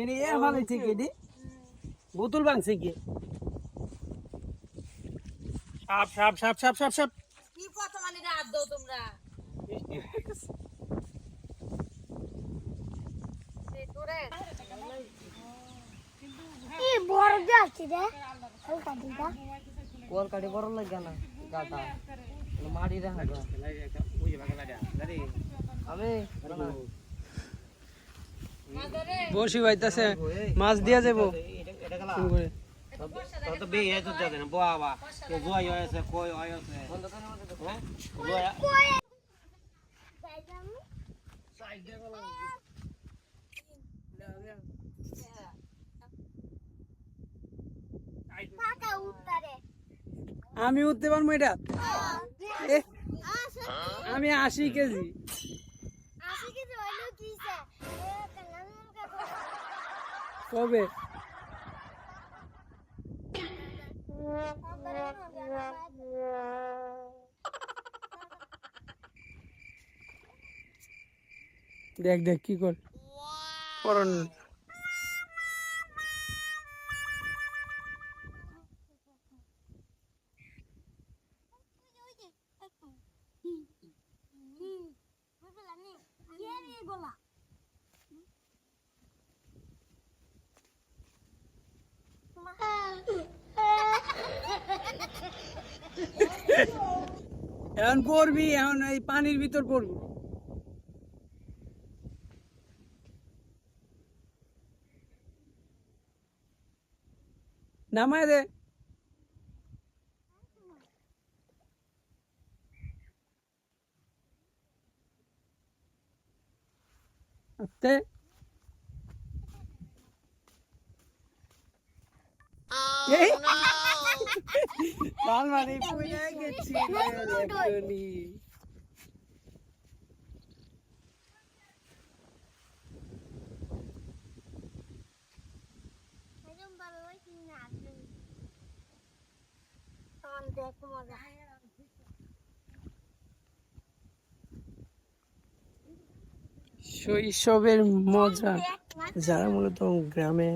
এনে এ ভালাইছে কি এটি বোতল ভাঙছে কি সাপ সাপ সাপ সাপ সাপ সাপ। কি কথা মানে রাত দাও তোমরা? কি বড় যাচ্ছে রে? হালকা দিদা কোয়াল কাটি বড় লাগে না গাটা। মাটি দেখা বসি বাইতাছে মাছ দিয়া যাব। আমি উঠতে পারব এটা? এ, আমি আশি কেজি আসি কিছু হইল কিসে এ কানামের কাছে কবে? দেখ দেখ কি কর? করণ এখন পড়বি এখন এই পানির ভিতর পড়বি। নামায় দে। আস্তে এই লাল মানে পুড়ে গেছি এখনই। দেখ মজা শৈশবের মজা। যারা মূলত গ্রামে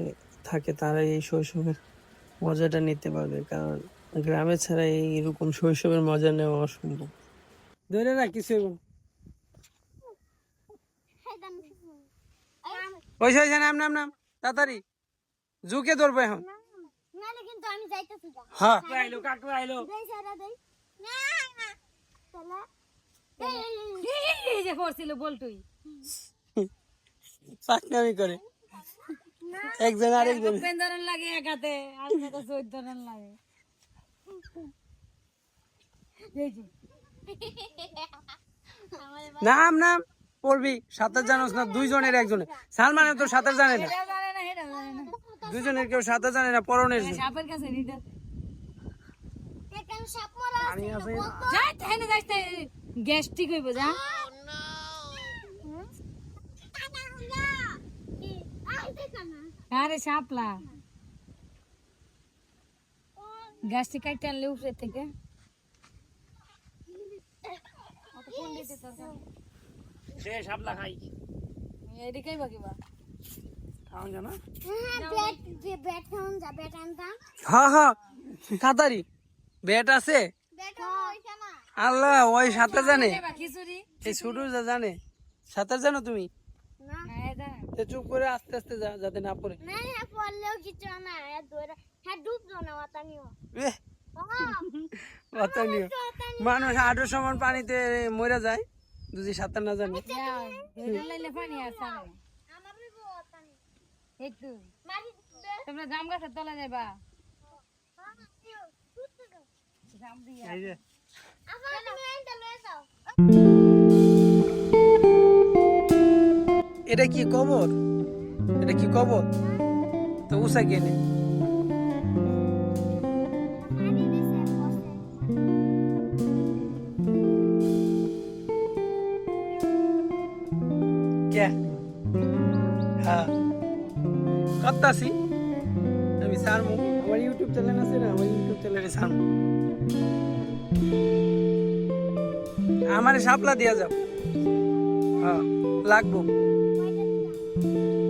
থাকে তারা এই শৈশবের মজাটা নিতে পারবে কারণ গ্রামে ছাড়া এইরকম শৈশবের মজা নেওয়া অসম্ভব। ধরে না কিছু ওই সেই নাম নাম নাম তাড়াতাড়ি। ঝুঁকে ধরবো এখন। আমি হ্যাঁ। আইলো কাকু আইলো। দেই সারা দেই। না না। চলা এই যে করছিল বলটুই। পাকনামি করে। একজন আরেকজন। ধরন লাগে এক হাতে আর হাতে ধরন লাগে। নাম নাম পড়বি। সাঁতার জানোস না দুইজনের একজনের। সালমানের তো সাঁতার জানে না। দুজনের কেউ সাঁতার জানে না পরনের। সাপের কাছে নিতে। এখানে সাপ মারা আছে এটা বলতো যাই তাই না যাইতে গ্যাস ঠিক হইব যা কানা হুলা কি আই দেখা না আরে সাপলা গাছটি কাটতে আনলে উপরে থেকে। সে সাপলা খাই। এদিকেই বাকিবা খাওয়া জানা হ্যাঁ ব্যাট ব্যাট খাউন যা ব্যাট আনতাম। হ্যাঁ হ্যাঁ তাড়াতাড়ি ব্যাট আছে? আল্লাহ ওই সাঁতার জানে। খিচুড়ি। এই ছোট জানে। সাঁতার জানো তুমি? চুপ করে আস্তে আস্তে যা যাতে না পড়ে। না হ্যাঁ পড়লেও কিছু না হ্যাঁ ধরে হ্যাঁ ডুবলো না ওতানিও এ, কথা নিও। মানুষ আটো সমান পানিতে মরে যায় দুজি সাঁতার না জানে। এটা লাইলে পানি এই তো। তোমরা জাম গাছের তলা যাবা হ্যাঁ জাম দিয়া। এটা কি কবর? এটা কি কবর? তো উষা কেনে আনি কে? হ্যাঁ। আমি সারমু। আমার ইউটিউব চ্যানেল আছে না? আমার ইউটিউব চ্যানেলে সারমু। আমারে সাপলা দিয়া যাও। হ্যাঁ লাগবো।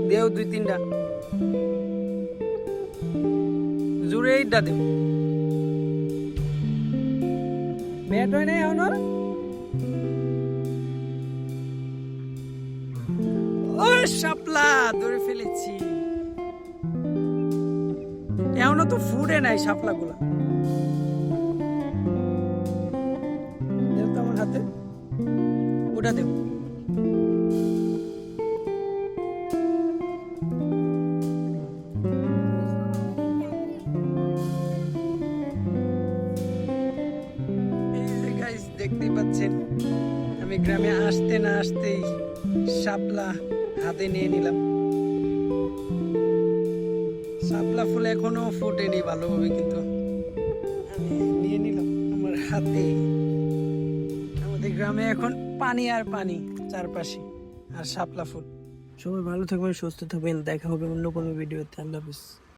দেও দুই তিনটা। জোরে এইটা দেব ব্যাট হয় নাই এখনও ও শাপলা ধরে ফেলেছি। এখনও তো ফুটে নাই শাপলা গুলা দেও তো আমার হাতে। ওটা দেও। পাচ্ছেন। আমি গ্রামে আসতে না আসতেই শাপলা হাতে নিয়ে নিলাম। শাপলা ফুল এখনও ফোটেনি ভালোভাবে কিন্তু। আমি নিয়ে নিলাম আমার হাতে। আমাদের গ্রামে এখন পানি আর পানি চারপাশে আর শাপলা ফুল। সবাই ভালো থাকবেন, সুস্থ থাকবেন। দেখা হবে অন্য কোনো ভিডিওতে। আল্লাহ হাফিজ।